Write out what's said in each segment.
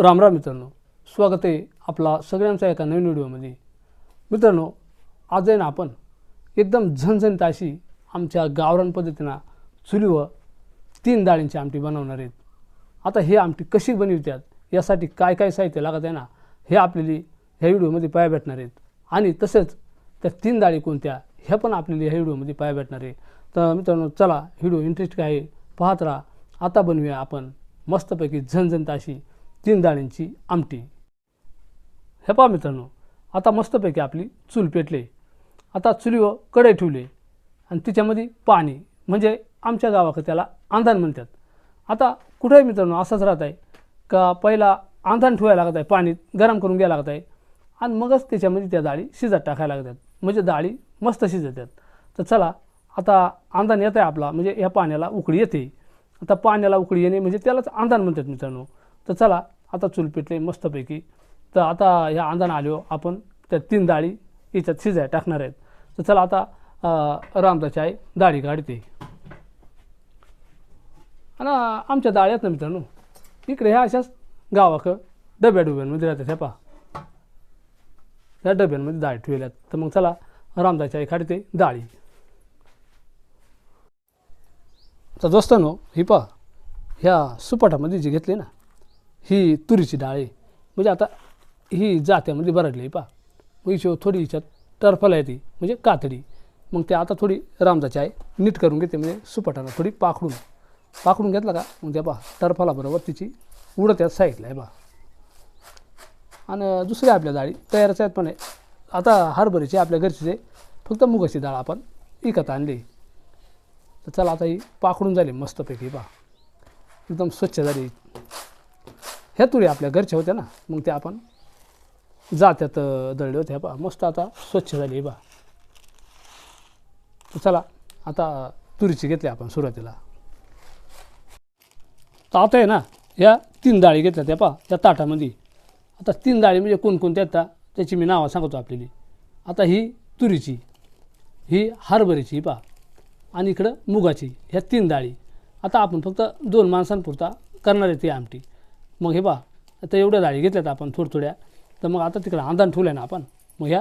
राम राम मित्रांनो स्वागत आहे आपला सगळ्यांचा एका नवीन व्हिडिओमध्ये. मित्रांनो आज आहे ना आपण एकदम झणझणीत अशी आमच्या गावरान पद्धतीनं चुलीवर तीन डाळींची आमटी बनवणार आहेत. आता हे आमटी कशी बनवित्यात यासाठी काय काय साहित्य लागत आहे ना हे आपल्याला ह्या व्हिडिओमध्ये पाया भेटणार आहेत. आणि तसेच त्या तीन डाळी कोणत्या ह्या पण आपल्याला ह्या व्हिडिओमध्ये पाया भेटणार आहे. तर मित्रांनो चला व्हिडिओ काय आहे पाहत राहा. आता बनवूया आपण मस्तपैकी झणझणीत अशी तीन डाळींची आमटी. हे पहा मित्रांनो आता मस्तपैकी आपली चूल पेटले. आता चुलीवर कढई ठेवली आणि तिच्यामध्ये पाणी म्हणजे आमच्या गावाकडे त्याला आंधान म्हणतात. आता कुठेही मित्रांनो असंच राहत आहे का पहिला आंधान ठेवायला लागत आहे पाणी गरम करून घ्यायला लागत आहे आणि मगच त्याच्यामध्ये त्या डाळी शिजत टाकायला लागतात. म्हणजे डाळी मस्त शिजतात. तर चला आता आंधान येत आहे आपला म्हणजे ह्या पाण्याला उकळी येते. आता पाण्याला उकळी येणे म्हणजे त्यालाच आंधान म्हणतात मित्रांनो. तर चला आता चूल पेटले मस्तपैकी. तर आता ह्या आंधान आलो आपण त्या तीन डाळी याच्यात शिजाय टाकणार आहेत. तर चला आता रामदाची आई डाळी काढते. आणि आमच्या डाळी आहेत ना मित्रांनो इकडे ह्या अशाच गावाक डब्या डुब्यांमध्ये राहतात ह्या पहा. ह्या डब्यांमध्ये डाळी ठेवल्यात. तर मग चला रामदाची आई काढते डाळी तर दोस्तांनो ही पहा ह्या सुपाटामध्ये जी घेतली ना ही तुरीची डाळ. आहे म्हणजे आता ही जात्यामध्ये बरडली आहे पहा. मग हिशो थोडी हिच्यात टरफल आहे ती म्हणजे कातडी. मग ते आता थोडी रामदाची आहे. नीट करून घेते म्हणजे सुपटाना थोडी पाखडून. पाखडून घेतला का? मग त्या पहा टरफलाबरोबर तिची उडं त्यात साईडला आहे पहा. आणि दुसरी आपल्या डाळी तयारच आहेत पण आहे आता हरभरीची आपल्या घरची आहे फक्त मुगाची डाळ आपण विकत आणली. तर चला आता ही पाखडून झाली मस्तपैकी पहा. एकदम स्वच्छ झाली. ह्या तुरी आपल्या घरच्या होत्या ना मग त्या आपण जात्यात दळले दळले ह्या पहा. मस्त आता स्वच्छ झाली बा चला आता तुरीची घेतली आपण सुरुवातीला. तर आता आहे ना ह्या तीन डाळी घेतल्या त्या पहा त्या ताटामध्ये. आता तीन डाळी म्हणजे कोणकोणत्या आहेत त्या? त्याची मी नावं सांगतो आपल्याला. आता ही तुरीची ही हरभरीची पहा. आणि इकडं मुगाची ह्या तीन डाळी. आता आपण फक्त दोन माणसांपुरता करणार आहे ती आमटी. मग हे पहा आता एवढ्या डाळी घेतल्यात आपण थोड्या थोड्या तर मग आता तिकडं आंदान ठेवलं ना आपण. मग ह्या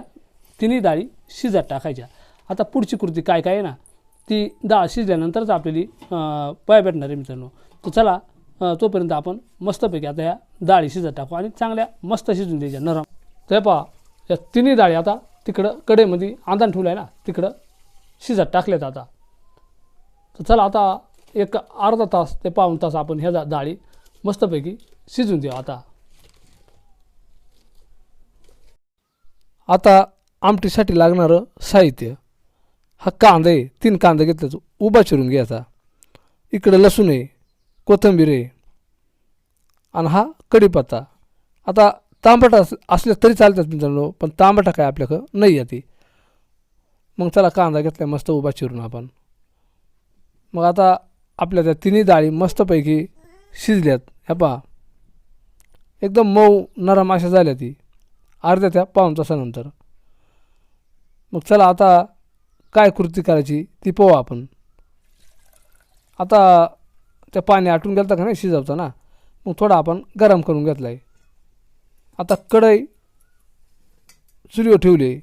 तिन्ही डाळी शिजत टाकायच्या. आता पुढची कृती काय काय आहे ना ती डाळ शिजल्यानंतरच आपल्याली अं, पाय भेटणार आहे मित्रांनो. तर चला तोपर्यंत आपण मस्तपैकी आता ह्या डाळी शिजत टाकू आणि चांगल्या मस्त शिजून द्यायच्या नरम. तर पहा या तिन्ही डाळी आता तिकडं कडेमध्ये आंदान ठेवलं आहे ना तिकडं शिजत टाकल्यात आता. तर चला आता एक अर्धा तास ते पाऊण तास आपण ह्या डाळी मस्तपैकी शिजून देऊ आता. आता आमटीसाठी लागणारं साहित्य. हा कांदा आहे तीन कांदा घेतला उभा चिरून घ्यायचा इकडं लसूण आहे कोथिंबीर आहे आणि हा कढीपत्ता. आता तांबटा अस असल्या तरी चालतात मित्रांनो पण तांबटा काय आपल्याकडं नाही आहे ती. मग त्याला कांदा घेतला मस्त उभा चिरून आपण. मग आता आपल्या त्या तिन्ही डाळी मस्तपैकी शिजल्यात. ह्या पहा एकदम मऊ नरम अशा झाल्या ती. अर्ध्या त्या पाऊण तासानंतर. मग चला आता काय कृती करायची ती पाहू आपण. आता त्या पाणी आटून गेलं का नाही शिजवता ना? मग थोडा आपण गरम करून घेतला आहे आता कढई चुलीवर ठेवली. आहे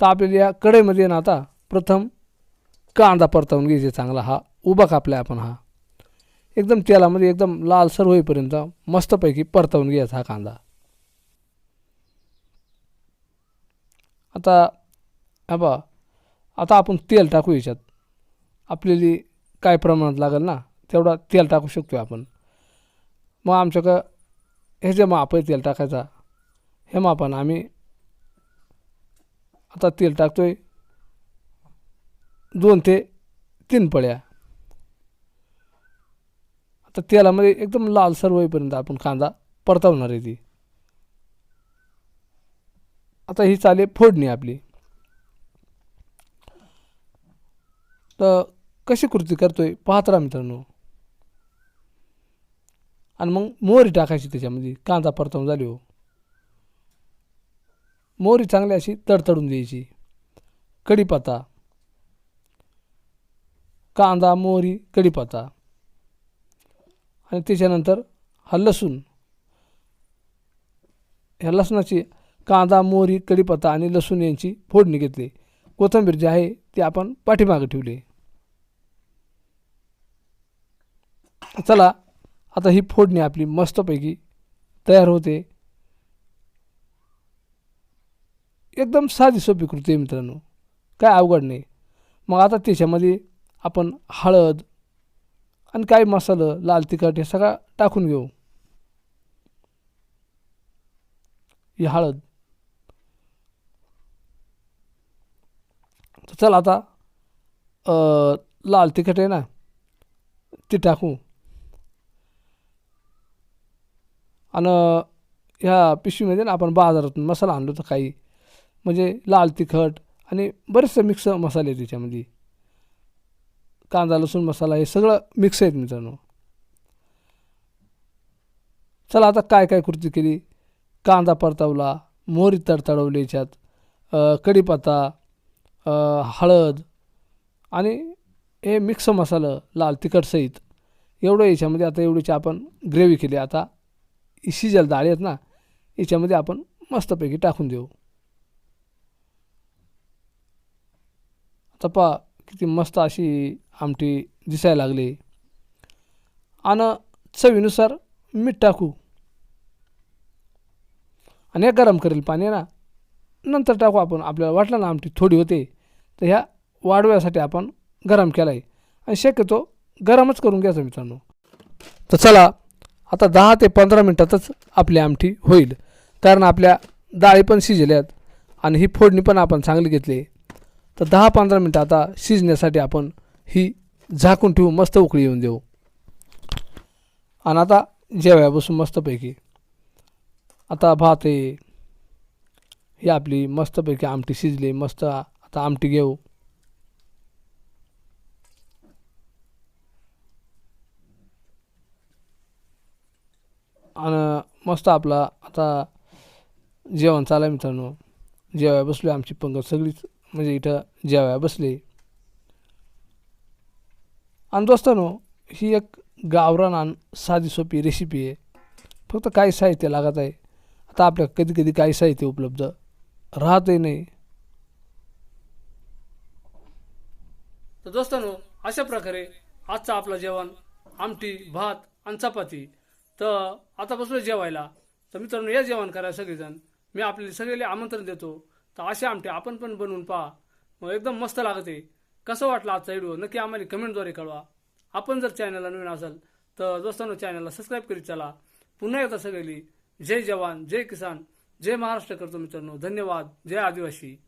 तर आपल्याला या कढईमध्ये ना आता प्रथम कांदा परतवून घ्यायचे चांगला हा. उभा कापला आपण हा. एकदम तेलामध्ये एकदम लालसर होईपर्यंत मस्तपैकी परतवून घ्यायचा हा कांदा. आता हा बा आता आपण तेल टाकू याच्यात. आपल्याला काय प्रमाणात लागेल ना तेवढा तेल टाकू शकतो आपण. मग आमच्याकडं हे जे माप आहे तेल टाकायचा हे मापानं आम्ही आता तेल टाकतो आहे दोन ते तीन पळ्या. आता तेलामध्ये एकदम लालसर होईपर्यंत आपण कांदा परतवणार आहे ती. आता ही चालेल फोडणी आपली. तर कशी कृती करतोय पाहत राहा मित्रांनो. आणि मग मोहरी टाकायची त्याच्यामध्ये कांदा परतवून झाली हो. मोहरी चांगली अशी तडतडून द्यायची. कढीपत्ता. कांदा मोहरी कढीपत्ता. आणि त्याच्यानंतर हा लसूण. ह्या लसणाची कांदा मोहरी कढीपत्ता आणि लसूण यांची फोडणी घेतली. कोथिंबीर जी आहे ती आपण पाठीमागे ठेवली. चला आता ही फोडणी आपली मस्तपैकी तयार होते. एकदम साधी सोपी कृती आहे मित्रांनो. काय अवघड नाही. मग आता त्याच्यामध्ये आपण हळद आणि काय मसाला लाल तिखट हे सगळं टाकून घेऊ. ही हळद. तर चल आता लाल तिखट आहे ना ती टाकू. आणि ह्या पिशवीमध्ये ना आपण बाजारातून मसाला आणलो तर काही. म्हणजे लाल तिखट आणि बरेचसे मिक्स मसाले त्याच्यामध्ये. कांदा लसूण मसाला हे सगळं मिक्स आहेत मित्रांनो. चला आता काय काय कृती केली? कांदा परतवला मोहरी तडतडवली याच्यात कढीपत्ता हळद आणि हे मिक्स मसालं लाल तिखटसहित एवढं याच्यामध्ये आता एवढीची आपण ग्रेव्ही केली. आता शिजल डाळी आहेत ना याच्यामध्ये आपण मस्तपैकी टाकून देऊ. आता पा किती मस्त अशी आमटी दिसायला लागली. आणि चवीनुसार मीठ टाकू. आणि हे गरम करेल पाणी आहे ना नंतर टाकू आपण. आपल्याला वाटलं ना आमटी थोडी होते तर ह्या वाढव्यासाठी आपण गरम केला आहे आणि शक्यतो गरमच करून घ्यायचं मित्रांनो. तर चला आता दहा ते पंधरा मिनटातच आपली आमटी होईल. कारण आपल्या डाळी पण शिजल्यात आणि ही फोडणी पण आपण चांगली घेतली तर दहा पंधरा मिनटं आता शिजण्यासाठी आपण ही झाकून ठेवू मस्त उकळी येऊन देऊ. आणि आता जेवाया बसून मस्तपैकी आता भात आहे. ही आपली मस्तपैकी आमटी शिजली मस्त आता आमटी घेऊ. आणि मस्त आपला आता जेवण चालाय मित्रांनो. जेवाय बसलो आमची पंगत सगळीच म्हणजे इथं जेवाय बसले. आणि दोस्तानो ही एक गावरान आणि साधी सोपी रेसिपी आहे. फक्त काही साहित्य लागत आहे. आता आपल्या कधी कधी काही साहित्य उपलब्ध राहतही नाही. तर दोस्तानो अशा प्रकारे आजचं आपलं जेवण आमटी भात आणि चपाती. तर आता बसलो जेवायला. तर मित्रांनो या जेवण करा सगळेजण मी आपल्याला सगळ्याला आमंत्रण देतो. तर असे आमटे आपण पण बनवून पहा. मग एकदम मस्त लागते. कसं वाटलं आजचा व्हिडिओ नक्की आम्हाला कमेंटद्वारे कळवा. आपण जर चॅनलला नवीन असाल तर दोस्तांनो चॅनलला सबस्क्राईब करीत चला. पुन्हा एकदा सगळी जय जवान जय किसान जय महाराष्ट्र करतो मित्रांनो. धन्यवाद. जय आदिवासी.